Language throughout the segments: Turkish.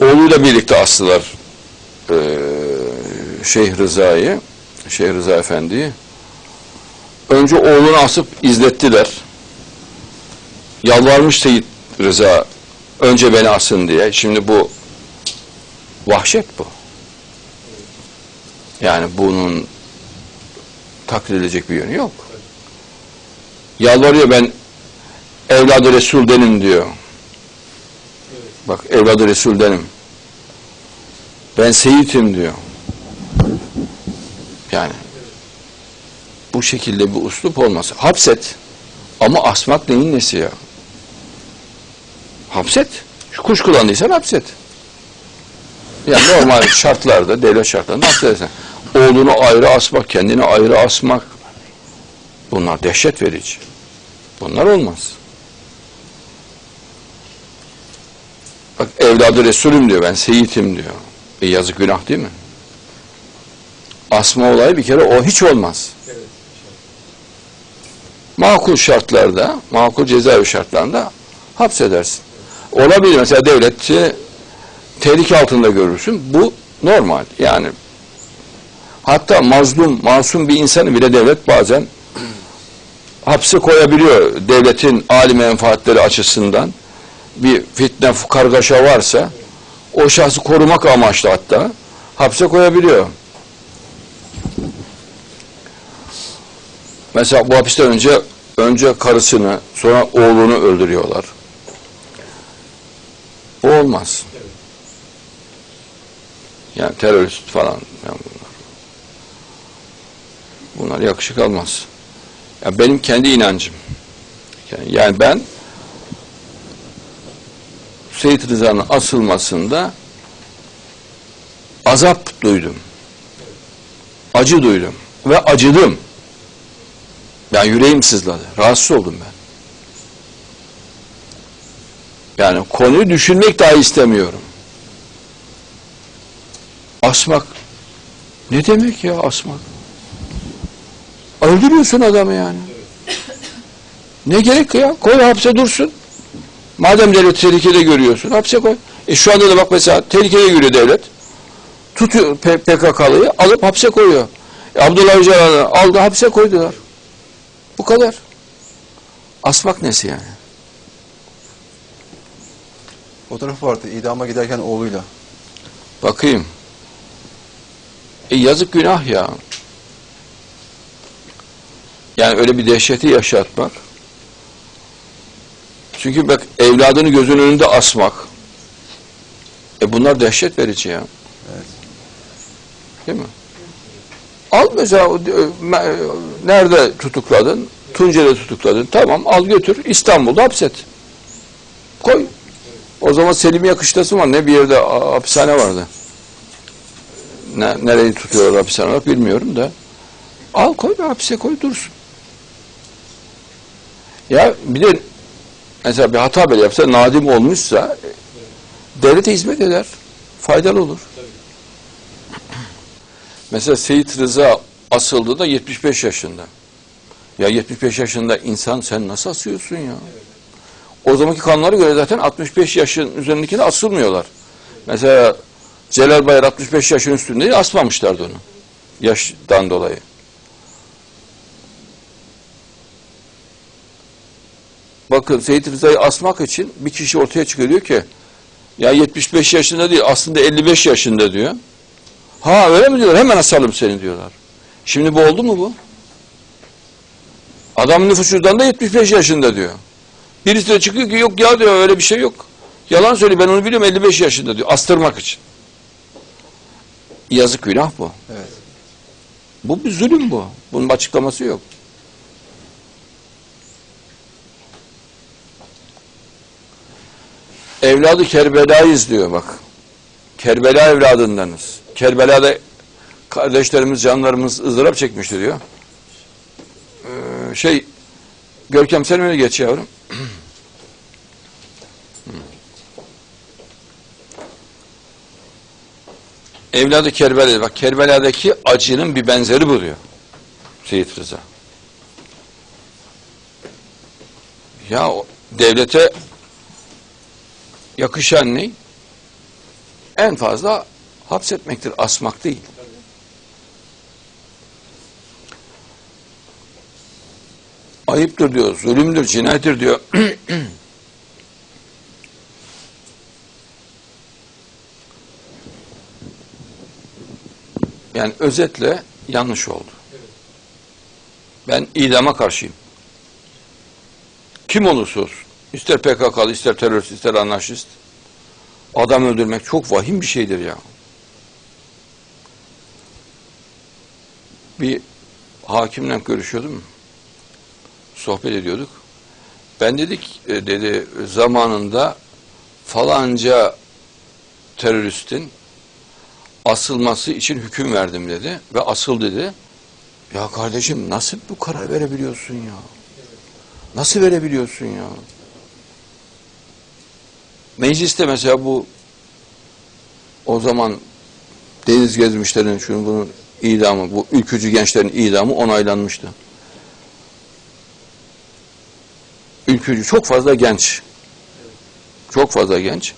Oğluyla birlikte astılar eee Şeyh Rıza'yı, Şeyh Rıza Efendi'yi. Önce oğlunu asıp izlettiler. Yalvarmış Seyit Rıza önce beni asın diye. Şimdi bu vahşet bu. Yani bunun takdir edilecek bir yönü yok. Yalvarıyor ben evladı Resul'denim diyor. Bak evladı Resul'denim. Ben seyitim diyor. Yani bu şekilde bir uslup olmaz. Hapset. Ama asmak neyin nesi ya? Hapset. Şu kuş kullandıysan hapset. Yani normal şartlarda, devlet şartlarında hapsedersen. Oğlunu ayrı asmak, kendini ayrı asmak. Bunlar dehşet verici. Bunlar olmaz. Bak evladı Resulüm diyor, ben seyitim diyor. E yazık günah değil mi? Asma olayı bir kere o hiç olmaz. Makul şartlarda, makul cezaevi şartlarında hapsedersin. Olabilir mesela devleti tehlike altında görürsün. Bu normal. Yani hatta mazlum, masum bir insanı bile devlet bazen hapse koyabiliyor. Devletin âli menfaatleri açısından bir fitne, kargaşa varsa o şahsı korumak amaçlı hatta hapse koyabiliyor. Mesela bu hapisten önce önce karısını sonra oğlunu öldürüyorlar. Bu olmaz. Yani terörist falan yani bunlar. Bunlar yakışık almaz. Yani benim kendi inancım. Yani ben Seyit Rıza'nın asılmasında azap duydum. Acı duydum. Ve acıdım. Yani yüreğim sızladı. Rahatsız oldum ben. Yani konuyu düşünmek dahi istemiyorum. Asmak. Ne demek ya asmak? Öldürüyorsun adamı yani. Ne gerek ya? Koy hapse dursun. Madem devlet tehlikede görüyorsun hapse koy. E şu anda da bak mesela tehlikede görüyor devlet. Tutuyor PKK'lıyı alıp hapse koyuyor. E Abdullah Öcalan'ı aldı hapse koydular. Bu kadar. Asmak nesi yani? Fotoğrafı vardı idama giderken oğluyla. Bakayım. E yazık günah ya. Yani öyle bir dehşeti yaşatmak. Çünkü bak evladını gözünün önünde asmak. E bunlar dehşet verici ya. Evet. Değil mi? Al mesela o- me- nerede tutukladın? Tunceli'de tutukladın. Tamam al götür İstanbul'da hapset. Koy. O zaman Selimiye kışlası var. Ne bir yerde hapishane vardı. Ne, nereyi tutuyorlar hapishane olarak bilmiyorum da. Al koy bir hapise koy dursun. Ya bir de mesela bir hata bile yapsa nadim olmuşsa devlete hizmet eder. Faydalı olur. Mesela Seyit Rıza asıldı da 75 yaşında. Ya 75 yaşında insan sen nasıl asıyorsun ya? O zamanki kanunlara göre zaten 65 yaşın üzerindekine asılmıyorlar. Mesela Celal Bayar 65 yaşın üstünde asmamışlardı onu. Yaştan dolayı. Bakın Seyit Rıza'yı asmak için bir kişi ortaya çıkıyor diyor ki ya 75 yaşında değil aslında 55 yaşında diyor. Ha öyle mi diyorlar? Hemen asalım seni diyorlar. Şimdi bu oldu mu bu? Adamın nüfus cüzdanında 75 yaşında diyor. Birisi de çıkıyor ki yok ya diyor öyle bir şey yok. Yalan söylüyor ben onu biliyorum 55 yaşında diyor. Astırmak için. Yazık günah bu. Evet. Bu bir zulüm bu. Bunun açıklaması yok. Evladı Kerbela'yız diyor bak. Kerbela evladındanız. Kerbela'da kardeşlerimiz, canlarımız ızdırap çekmişti diyor. Ee, şey, Görkem sen öyle geç yavrum. Evladı Kerbela, bak Kerbela'daki acının bir benzeri bu diyor. Seyit Rıza. Ya devlete yakışan ne? en fazla hapsetmektir, asmak değil. Ayıptır diyor, zulümdür, cinayettir diyor. yani özetle yanlış oldu. Ben idama karşıyım. Kim olursa olsun. İster PKK'lı, ister terörist, ister anarşist. Adam öldürmek çok vahim bir şeydir ya. Bir hakimle görüşüyordum. Sohbet ediyorduk. Ben dedik, e, dedi zamanında falanca teröristin asılması için hüküm verdim dedi ve asıl dedi. Ya kardeşim nasıl bu karar verebiliyorsun ya? Nasıl verebiliyorsun ya? Mecliste mesela bu o zaman deniz gezmişlerin şunun bunun idamı, bu ülkücü gençlerin idamı onaylanmıştı. Ülkücü çok fazla genç. Çok fazla genç.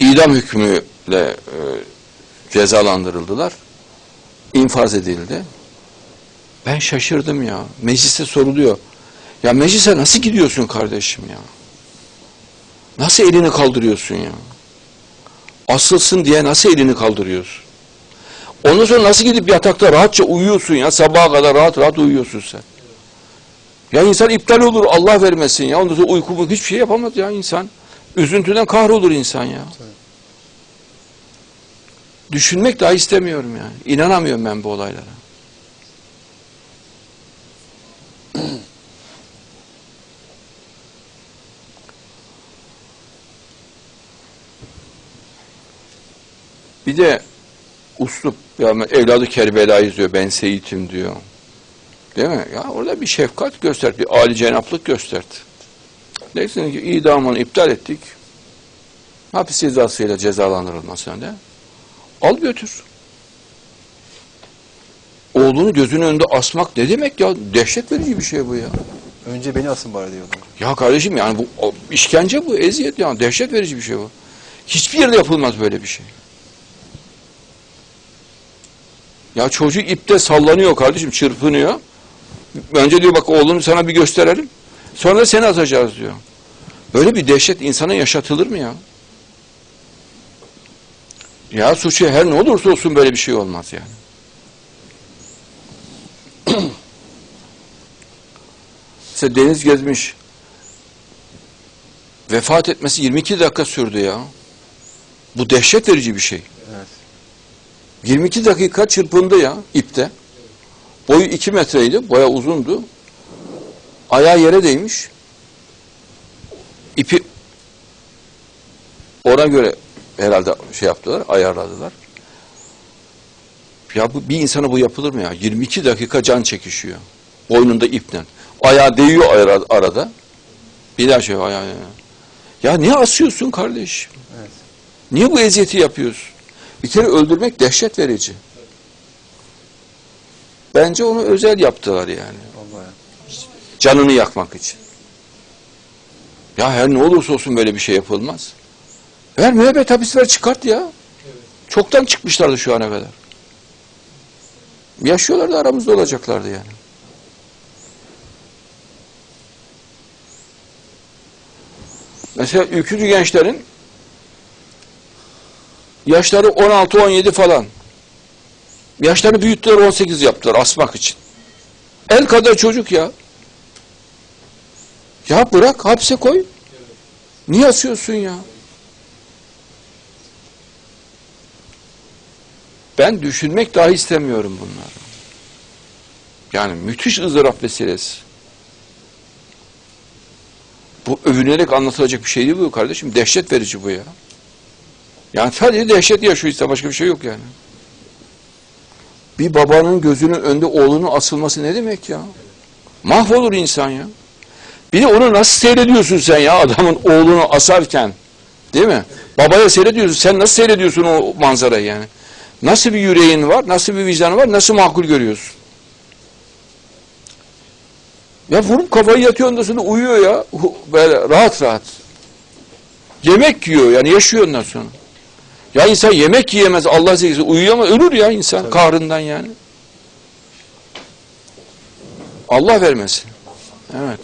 İdam hükmüyle e, cezalandırıldılar. İnfaz edildi. Ben şaşırdım ya. Mecliste soruluyor. Ya meclise nasıl gidiyorsun kardeşim ya? Nasıl elini kaldırıyorsun ya? Asılsın diye nasıl elini kaldırıyorsun? Ondan sonra nasıl gidip yatakta rahatça uyuyorsun ya? Sabaha kadar rahat rahat uyuyorsun sen. Ya insan iptal olur Allah vermesin ya. Ondan sonra uykumu hiçbir şey yapamaz ya insan. Üzüntüden kahrolur insan ya. Düşünmek daha istemiyorum yani. İnanamıyorum ben bu olaylara. Bir de uslup, ya evladı Kerbela izliyor, ben Seyit'im diyor. Değil mi? Ya orada bir şefkat gösterdi, bir âli cenaplık gösterdi. Neyse ki idamını iptal ettik. Hapis cezasıyla cezalandırılmasına da al götür. Oğlunu gözünün önünde asmak ne demek ya? Dehşet verici bir şey bu ya. Önce beni asın bari diyordu. Ya kardeşim yani bu işkence bu, eziyet yani dehşet verici bir şey bu. Hiçbir yerde yapılmaz böyle bir şey. Ya çocuk ipte sallanıyor kardeşim, çırpınıyor. Önce diyor bak oğlunu sana bir gösterelim. Sonra da seni atacağız diyor. Böyle bir dehşet insana yaşatılır mı ya? Ya suçu her ne olursa olsun böyle bir şey olmaz yani. Mesela deniz gezmiş. Vefat etmesi 22 dakika sürdü ya. Bu dehşet verici bir şey. Evet. 22 dakika çırpındı ya ipte. Boyu 2 metreydi, boya uzundu. Ayağı yere değmiş. İpi ona göre herhalde şey yaptılar, ayarladılar. Ya bu, bir insana bu yapılır mı ya? 22 dakika can çekişiyor. Boynunda iple. Ayağı değiyor ara- arada. Bir daha şey ayağı. Ya niye asıyorsun kardeşim? Evet. Niye bu eziyeti yapıyorsun? Bir kere öldürmek dehşet verici. Bence onu özel yaptılar yani. Canını yakmak için. Ya her ne olursa olsun böyle bir şey yapılmaz. Ver müebbet hapis ver çıkart ya. Çoktan çıkmışlardı şu ana kadar. Yaşıyorlardı aramızda olacaklardı yani. Mesela ülkücü gençlerin yaşları 16-17 falan. Yaşlarını büyüttüler 18 yaptılar asmak için. El kadar çocuk ya. Ya bırak hapse koy. Niye asıyorsun ya? Ben düşünmek dahi istemiyorum bunları. Yani müthiş ızdırap vesilesi. Bu övünerek anlatılacak bir şey değil bu kardeşim. Dehşet verici bu ya. Yani sadece dehşet yaşıyor işte başka bir şey yok yani. Bir babanın gözünün önünde oğlunun asılması ne demek ya? Mahvolur insan ya. Bir de onu nasıl seyrediyorsun sen ya adamın oğlunu asarken? Değil mi? Babaya seyrediyorsun. Sen nasıl seyrediyorsun o manzarayı yani? Nasıl bir yüreğin var? Nasıl bir vicdanın var? Nasıl makul görüyorsun? Ya vurup kafayı yatıyor ondan uyuyor ya. Böyle rahat rahat. Yemek yiyor yani yaşıyor ondan sonra. Ya insan yemek yiyemez Allah zekisi uyuyamaz ölür ya insan Tabii. kahrından yani. Allah vermesin. Evet.